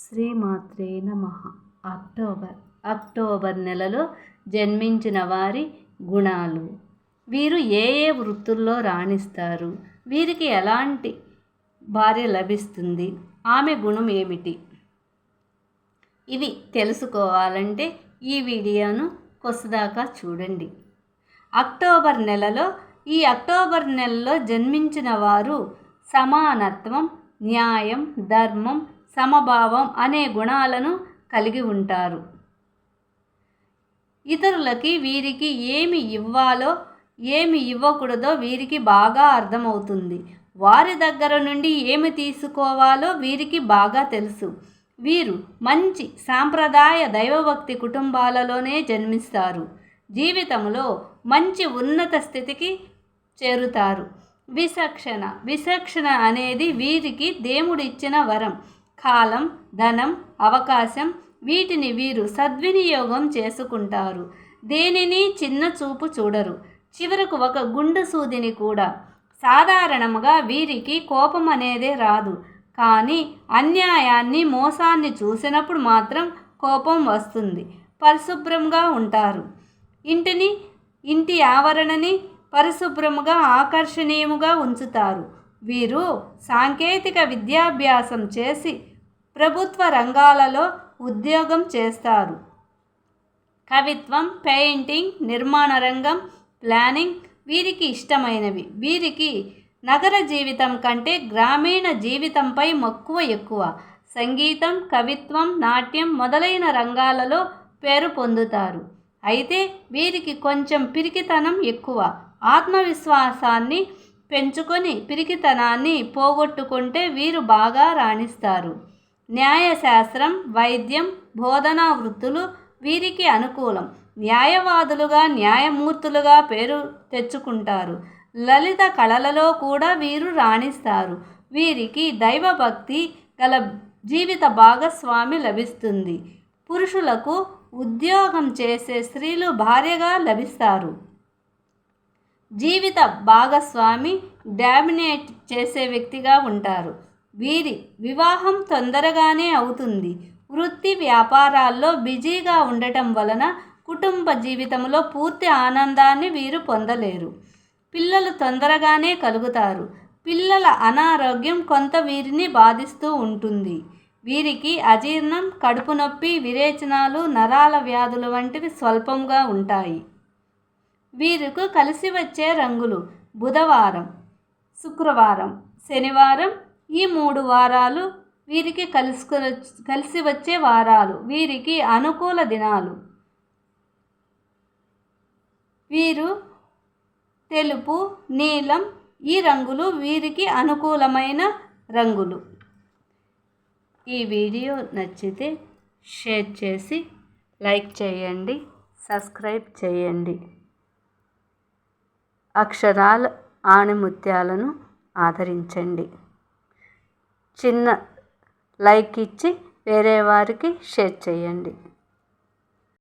శ్రీమాత్రే నమ. October. October నెలలో జన్మించిన వారి గుణాలు. వీరు ఏ ఏ వృత్తుల్లో రాణిస్తారు? వీరికి ఎలాంటి భార్య లభిస్తుంది? ఆమె గుణం ఏమిటి? ఇవి తెలుసుకోవాలంటే ఈ వీడియోను కొసదాకా చూడండి. అక్టోబర్ నెలలో ఈ అక్టోబర్ నెలలో జన్మించిన వారు సమానత్వం న్యాయం ధర్మం సమభావం అనే గుణాలను కలిగి ఉంటారు. ఇతరులకి వీరికి ఏమి ఇవ్వాలో ఏమి ఇవ్వకూడదో వీరికి బాగా అర్థమవుతుంది. వారి దగ్గర నుండి ఏమి తీసుకోవాలో వీరికి బాగా తెలుసు. వీరు మంచి సాంప్రదాయ దైవభక్తి కుటుంబాలలోనే జన్మిస్తారు. జీవితంలో మంచి ఉన్నత స్థితికి చేరుతారు. విచక్షణ విచక్షణ అనేది వీరికి దేవుడిచ్చిన వరం. కాలం ధనం అవకాశం వీటిని వీరు సద్వినియోగం చేసుకుంటారు. దేనిని చిన్న చూపు చూడరు. చివరకు ఒక గుండు సూదిని కూడా. సాధారణంగా వీరికి కోపం అనేదే రాదు. కానీ అన్యాయాన్ని మోసాన్ని చూసినప్పుడు మాత్రం కోపం వస్తుంది. పరిశుభ్రంగా ఉంటారు. ఇంటిని ఇంటి ఆవరణని పరిశుభ్రముగా ఆకర్షణీయముగా ఉంచుతారు. వీరు సాంకేతిక విద్యాభ్యాసం చేసి ప్రభుత్వ రంగాలలో ఉద్యోగం చేస్తారు. కవిత్వం పెయింటింగ్ నిర్మాణ రంగం ప్లానింగ్ వీరికి ఇష్టమైనవి. వీరికి నగర జీవితం కంటే గ్రామీణ జీవితంపై మక్కువ ఎక్కువ. సంగీతం కవిత్వం నాట్యం మొదలైన రంగాలలో పేరు పొందుతారు. అయితే వీరికి కొంచెం పిరికితనం ఎక్కువ. ఆత్మవిశ్వాసాన్ని పెంచుకొని పిరికితనాన్ని పోగొట్టుకుంటే వీరు బాగా రాణిస్తారు. న్యాయశాస్త్రం వైద్యం బోధనా వృత్తులు వీరికి అనుకూలం. న్యాయవాదులుగా న్యాయమూర్తులుగా పేరు తెచ్చుకుంటారు. లలిత కళలలో కూడా వీరు రాణిస్తారు. వీరికి దైవభక్తి గల జీవిత భాగస్వామి లభిస్తుంది. పురుషులకు ఉద్యోగం చేసే స్త్రీలు భార్యగా లభిస్తారు. జీవిత భాగస్వామి డామినేట్ చేసే వ్యక్తిగా ఉంటారు. వీరి వివాహం తొందరగానే అవుతుంది. వృత్తి వ్యాపారాల్లో బిజీగా ఉండటం వలన కుటుంబ జీవితంలో పూర్తి ఆనందాన్ని వీరు పొందలేరు. పిల్లలు తొందరగానే కలుగుతారు. పిల్లల అనారోగ్యం కొంత వీరిని బాధిస్తూ ఉంటుంది. వీరికి అజీర్ణం కడుపు నొప్పి విరేచనాలు నరాల వ్యాధులు వంటివి స్వల్పంగా ఉంటాయి. వీరికి కలిసి వచ్చే రంగులు బుధవారం శుక్రవారం శనివారం ఈ మూడు వారాలు వీరికి కలిసి కలిసి వచ్చే వారాలు వీరికి అనుకూల దినాలు. వీరు తెలుపు నీలం ఈ రంగులు వీరికి అనుకూలమైన రంగులు. ఈ వీడియో నచ్చితే షేర్ చేసి లైక్ చేయండి సబ్స్క్రైబ్ చేయండి. అక్షరాల ఆణిముత్యాలను ఆదరించండి. చిన్న లైక్ ఇచ్చి వేరే వారికి షేర్ చేయండి.